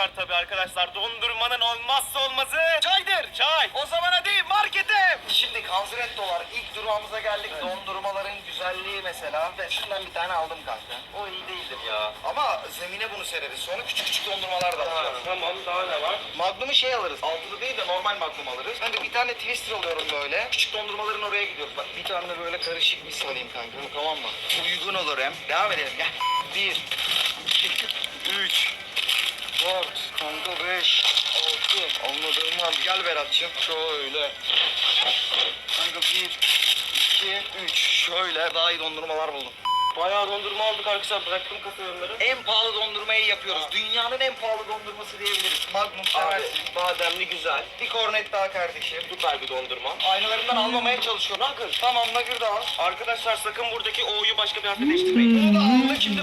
Var tabii arkadaşlar dondurmanın olmazsa olmazı çaydır çay. O zaman hadi markete. Şimdi Kanzret dolar ilk durağımıza geldik. Dondurmaların güzelliği mesela. Ben şundan bir tane aldım kanka. O iyi değildir ya. Ama zemine bunu sereriz. Sonra küçük küçük dondurmalar da alacağız. Tamam daha ne var? Magnum'u şey alırız. Altılı değil de normal Magnum alırız. Ben de bir tane Twister alıyorum böyle. Küçük dondurmaların oraya gidiyoruz. Bak bir tane de böyle karışık bir salayım kanka. Tamam mı? Uygun olur hem. Devam edelim gel. Bir, iki, üç, dört, kanka beş, altı. Anladığım var. Gel Berat'cığım. Şöyle. Kanka bir, iki, üç. Şöyle daha iyi dondurmalar buldum. Bayağı dondurma aldık arkadaşlar bıraktım kasalarları. En pahalı dondurmayı yapıyoruz. Dünyanın en pahalı dondurması diyebiliriz. Magnum seversin. bademli güzel. Bir kornet daha kardeşim. Süper bir dondurma. Aynalarından almamaya çalışıyor. Nakır. Tamam Nakır da al. Arkadaşlar sakın buradaki O'yu başka bir harfle değiştirmeyin. Bunu da aldık. Şimdi.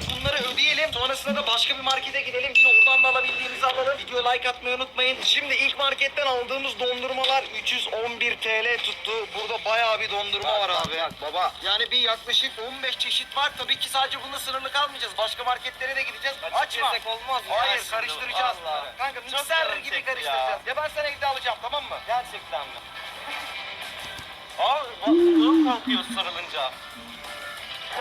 Sonrasında da başka bir markete gidelim. Yine oradan da alabildiğimizi alalım. Videoya like atmayı unutmayın. Şimdi ilk marketten aldığımız dondurmalar 311 TL tuttu. Burada bayağı bir dondurma var abi. baba. Yani bir yaklaşık 15 çeşit var. Tabii ki sadece bununla sınırlı kalmayacağız. Başka marketlere de gideceğiz. Açma. olmaz mı? Hayır Yersin karıştıracağız. Allah. Kanka mikser gibi karıştıracağız. ya. Ya ben sana evde alacağım tamam mı? Gerçekten mi? Aa bak kalkıyor sarılınca.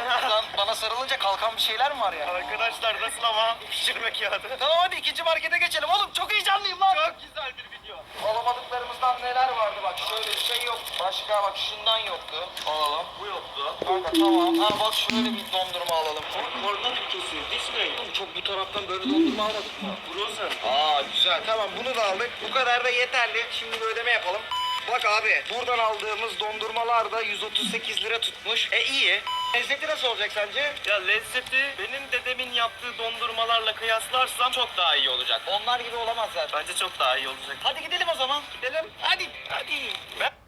Lan bana sarılınca kalkan bir şeyler mi var ya? Arkadaşlar nasıl ama pişirme kağıdı. Tamam hadi ikinci markete geçelim oğlum. Çok heyecanlıyım lan. Çok güzel bir video. Alamadıklarımızdan neler vardı bak şöyle bir şey yok. Başka bak şundan yoktu. Alalım. Bu yoktu. Kanka tamam. Ha bak şöyle bir dondurma alalım. Koordinat ülkesi. Disney. Oğlum çok bu taraftan böyle dondurma almadık mı? Frozen. Aa güzel. Tamam bunu da aldık. Bu kadar da yeterli. Şimdi bir ödeme yapalım. Bak abi buradan aldığımız dondurmalar da 138 lira tutmuş. E iyi. Lezzeti nasıl olacak sence? Ya lezzeti benim dedemin yaptığı dondurmalarla kıyaslarsam çok daha iyi olacak. Onlar gibi olamaz zaten. Bence çok daha iyi olacak. Hadi gidelim o zaman. Gidelim. Hadi. Hadi. Ben...